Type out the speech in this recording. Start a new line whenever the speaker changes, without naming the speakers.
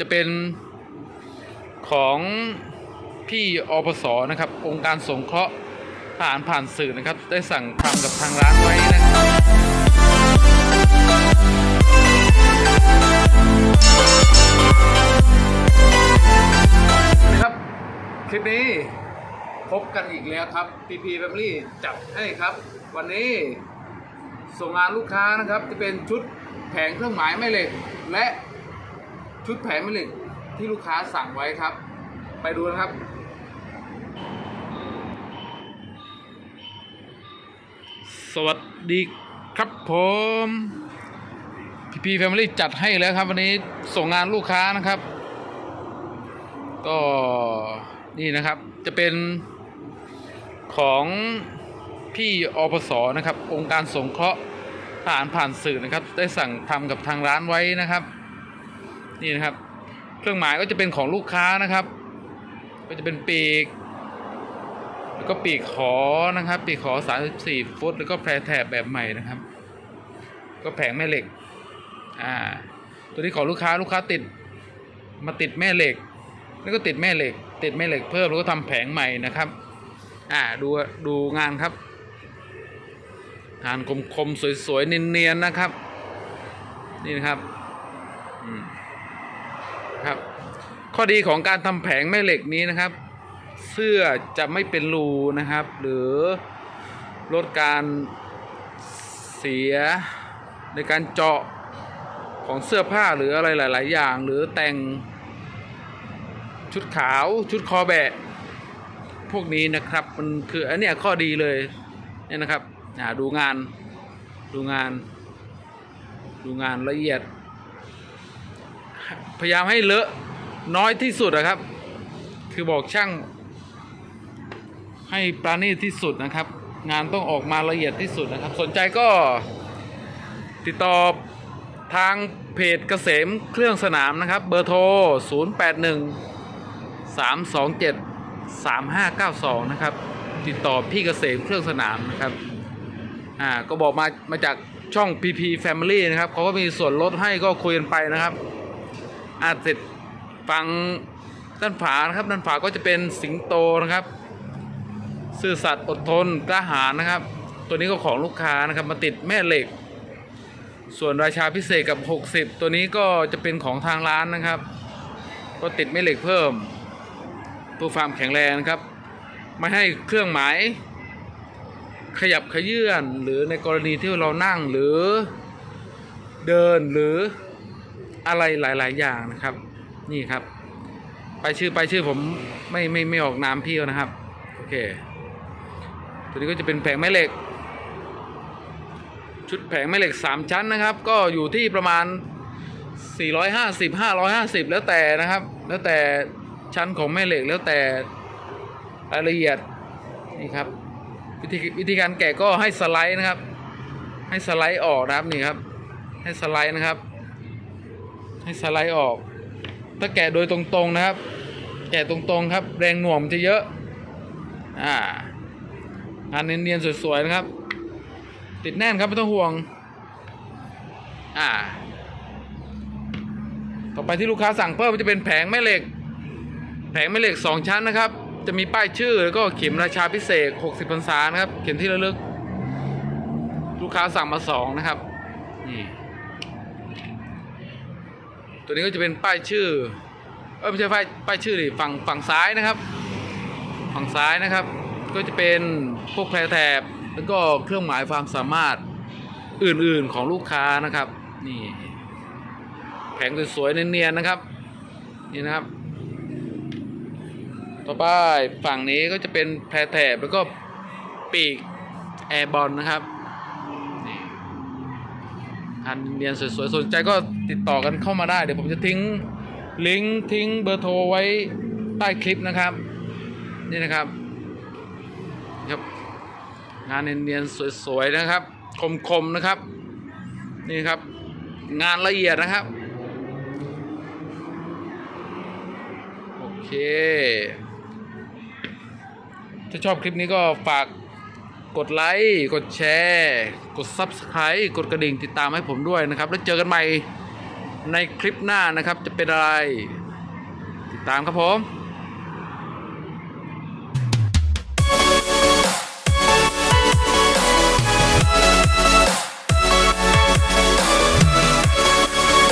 จะเป็นของพี่อปสนะครับ องค์การสงเคราะห์ทหารผ่านสื่อนะครับ ได้สั่งทำกับทางร้านไว้นะครับนะครับคลิปนี้พบกันอีกแล้วครับ PP Family จัดให้ครับ วันนี้ส่งงานลูกค้านะครับจะเป็นชุดแผงเครื่องหมายแม่เหล็กและ ชุดแผงแม่เหล็กที่ลูกค้าสั่งไว้ครับ ไปดูนะครับ สวัสดีครับผมพีพีแฟมิลี่จัดให้แล้วครับวันนี้ส่งงานลูกค้านะครับ ก็นี่นะครับจะเป็นของพี่อปสนะครับ องค์การสงเคราะห์ทหารผ่านสื่อนะครับ ได้สั่งทำกับทางร้านไว้นะครับ นี่นะครับ เครื่องหมายก็จะเป็นของลูกค้านะครับ ก็จะเป็นปีก แล้วก็ปีกขอนะครับ ปีกขอ 34 ฟุต แล้วก็แพรแถบแบบใหม่นะครับ ก็แผงแม่เหล็ก อ่า ตัวนี้ของลูกค้าลูกค้าติด มาติดแม่เหล็ก แล้วก็ติดแม่เหล็ก ติดแม่เหล็กเพิ่มแล้วก็ทำแผงใหม่นะครับ อ่าดูดูงานครับงานคมๆสวยๆเนียนๆนะครับ นี่นะครับ อืม ครับ ข้อดีของการทำแผงแม่เหล็กนี้นะครับ เสื้อจะไม่เป็นรูนะครับ หรือลดการเสียในการเจาะของเสื้อผ้าหรืออะไรหลาย ๆ อย่าง หรือแต่งชุดขาวชุดคอแบะพวกนี้นะครับ มันคืออันเนี้ยข้อดีเลยเนี่ยนะครับดูงานดูงาน ดูงานละเอียด พยายามให้เลอะน้อยที่สุดนะครับ คือบอกช่าง ให้ปราณีตที่สุดนะครับ งานต้องออกมาละเอียดที่สุดนะครับ สนใจก็ติดต่อทางเพจเกษมเครื่องสนามนะครับ เบอร์โทร 081 327 3592 นะครับ ติดต่อพี่เกษมเครื่องสนามนะครับ อ่าก็บอกมามาจากช่อง PP Family นะครับเขาก็มีส่วนลดให้ก็คุยกันไปนะครับ อาเสร็จฟังด้านฝานะครับ ด้านฝาก็จะเป็นสิงโตนะครับ ซื่อสัตย์อดทนกล้าหาญนะครับ ตัวนี้ก็ของลูกค้านะครับมาติดแม่เหล็ก ส่วนราชาพิเศษกับ 60 ตัวนี้ก็จะเป็นของทางร้านนะครับ ก็ติดแม่เหล็กเพิ่มเพื่อความแข็งแรงนะครับ ไม่ให้เครื่องหมายขยับขยื่นหรือในกรณีที่เรานั่งหรือเดินหรือ อะไรหลาย ๆ อย่างนะครับ นี่ครับ ไปชื่อไปชื่อผมไม่ไม่ไม่ออกนามพี่นะครับ โอเค ตัวนี้ก็จะเป็นแผงแม่เหล็ก ชุดแผงแม่เหล็ก 3 ชั้นนะครับ ก็อยู่ที่ประมาณ 450 550 แล้วแต่นะครับ แล้วแต่ชั้นของแม่เหล็กแล้วแต่รายละเอียดนี่ครับ วิธีวิธีการแกะก็ให้สไลด์นะครับ ให้สไลด์ออกนะครับนี่ครับ ให้สไลด์นะครับ ให้สไลด์ออก ถ้าแกะโดยตรงๆนะครับ แกะตรงๆครับ แรงหน่วงมันจะเยอะ อ่างานเนียนๆสวยๆนะครับ ติดแน่นครับไม่ต้องห่วง อ่า ต่อไปที่ลูกค้าสั่งเพิ่มจะเป็นแผงแม่เหล็ก แผงแม่เหล็กสองชั้นนะครับ จะมีป้ายชื่อแล้วก็เข็มราชาพิเศษ60พรรษานะครับ เข็มที่ระลึก ลูกค้าสั่งมาสองนะครับ นี่ ตัวนี้ก็จะเป็นป้ายชื่อ เออไม่ใช่ป้ายป้ายชื่อดิฝั่งฝั่งซ้ายนะครับ ฝั่งซ้ายนะครับ ก็จะเป็นพวกแพรแถบแล้วก็เครื่องหมายความสามารถอื่นๆของลูกค้านะครับ นี่แผงสวยๆเนียนๆนะครับ นี่นะครับ ต่อไปฝั่งนี้ก็จะเป็นแพรแถบแล้วก็ปีกแอร์บอลนะครับ อันเนียนสวยๆสนใจก็ติดต่อกันเข้ามาได้ เดี๋ยวผมจะทิ้งลิงก์ทิ้งเบอร์โทรไว้ใต้คลิปนะครับ นี่นะครับครับงานเนียนๆสวยๆนะครับ คมๆนะครับ นี่ครับ งานละเอียดนะครับ โอเค ถ้าชอบคลิปนี้ก็ฝาก กดไลค์กดแชร์ กด Subscribe กดกระดิ่งติดตามให้ผมด้วยนะครับ แล้วเจอกันใหม่ในคลิปหน้านะครับจะเป็นอะไร ติดตามครับผม